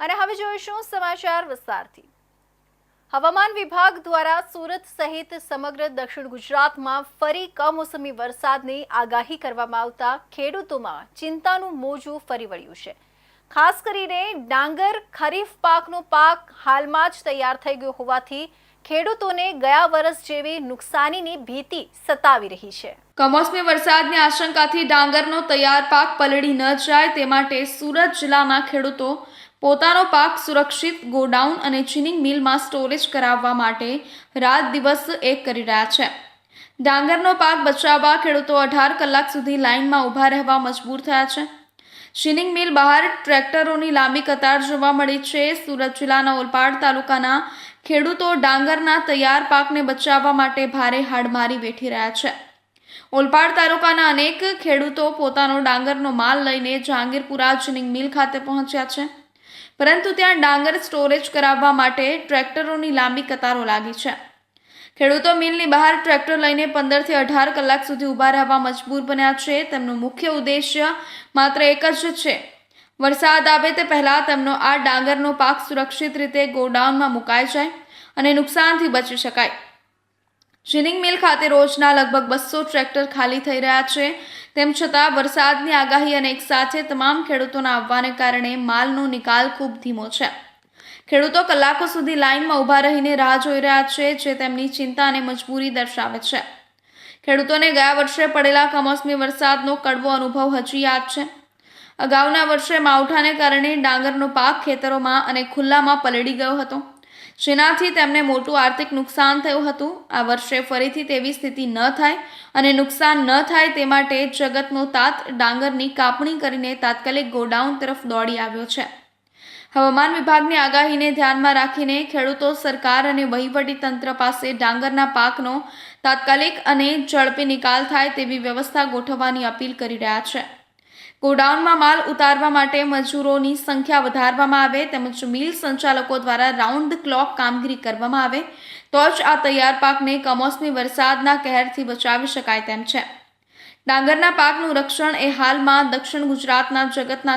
અને હવે જોઈશું સમાચાર વિસ્તારથી. હવામાન વિભાગ દ્વારા સુરત સહિત સમગ્ર દક્ષિણ ગુજરાતમાં ફરી કમોસમી વરસાદની આગાહી કરવામાં આવતા ખેડૂતોમાં ચિંતાનું મોજું ફરી વળ્યું છે. ખાસ કરીને ડાંગર ખરીફ પાકનો પાક હાલમાં જ તૈયાર થઈ ગયો હોવાથી ખેડૂતોને ગયા વર્ષ જેવી નુકસાનીની ભીતિ સતાવી રહી છે. કમોસમી વરસાદની આશંકાથી ડાંગરનો તૈયાર પાક પલળી ન જાય તે માટે સુરત જિલ્લાના ખેડૂતો પોતાનો પાક સુરક્ષિત ગોડાઉન અને ચીનિંગ મિલમાં સ્ટોરેજ કરાવવા માટે રાત દિવસ એક કરી રહ્યા છે. ડાંગરનો પાક બચાવવા ખેડૂતો અઢાર કલાક સુધી લાઇનમાં ઊભા રહેવા મજબૂર થયા છે. શિનિંગ મિલ બહાર ટ્રેક્ટરોની લાંબી કતાર જોવા મળી છે. સુરત જિલ્લાના ઓલપાડ તાલુકાના ખેડૂતો ડાંગરના તૈયાર પાકને બચાવવા માટે ભારે હાડમારી વેઠી રહ્યા છે. ઓલપાડ તાલુકાના અનેક ખેડૂતો પોતાનો ડાંગરનો માલ લઈને જહાંગીરપુરા ચીનિંગ મિલ ખાતે પહોંચ્યા છે. પરંતુ ત્યાં ડાંગર સ્ટોરેજ કરાવવા માટે ટ્રેક્ટરોની લાંબી કતારો લાગી છે. ખેડૂતો મિલની બહાર ટ્રેક્ટર લઈને પંદરથી અઢાર કલાક સુધી ઊભા રહેવા મજબૂર બન્યા છે. તેમનો મુખ્ય ઉદ્દેશ્ય માત્ર એક જ છે. વરસાદ આવે તે પહેલાં તેમનો આ ડાંગરનો પાક સુરક્ષિત રીતે ગોડાઉનમાં મુકાઈ જાય અને નુકસાનથી બચી શકાય. જીનિંગ મિલ ખાતે રોજના લગભગ બસો ટ્રેક્ટર ખાલી થઈ રહ્યા છે. તેમ છતાં વરસાદની આગાહી અને એકસાથે તમામ ખેડૂતોના આવવાને કારણે માલનો નિકાલ ખૂબ ધીમો છે. ખેડૂતો કલાકો સુધી લાઇનમાં ઊભા રહીને રાહ જોઈ રહ્યા છે, જે તેમની ચિંતા અને મજબૂરી દર્શાવે છે. ખેડૂતોને ગયા વર્ષે પડેલા કમોસમી વરસાદનો કડવો અનુભવ હજી યાદ છે. અગાઉના વર્ષે માવઠાને કારણે ડાંગરનો પાક ખેતરોમાં અને ખુલ્લામાં પલળી ગયો હતો. જેનાથી તેમને મોટું આર્થિક નુકસાન થયું હતું. આ વર્ષે ફરીથી તેવી સ્થિતિ ન થાય અને નુકસાન ન થાય તે માટે જગતનો તાત ડાંગરની કાપણી કરીને તાત્કાલિક ગોડાઉન તરફ દોડી આવ્યો છે. હવામાન વિભાગની આગાહીને ધ્યાનમાં રાખીને ખેડૂતો સરકાર અને તંત્ર પાસે ડાંગરના પાકનો તાત્કાલિક અને ઝડપી નિકાલ થાય તેવી વ્યવસ્થા ગોઠવવાની અપીલ કરી રહ્યા છે. ગોડાઉનમાં માલ ઉતારવા માટે મજૂરોની સંખ્યા વધારવામાં આવે તેમજ મિલ સંચાલકો દ્વારા રાઉન્ડ ક્લોક કામગીરી કરવામાં આવે તો જ આ તૈયાર પાકને કમોસમી વરસાદના કહેરથી બચાવી શકાય તેમ છે. ડાંગરના પાકનું રક્ષણ એ હાલમાં દક્ષિણ ગુજરાતના જગતના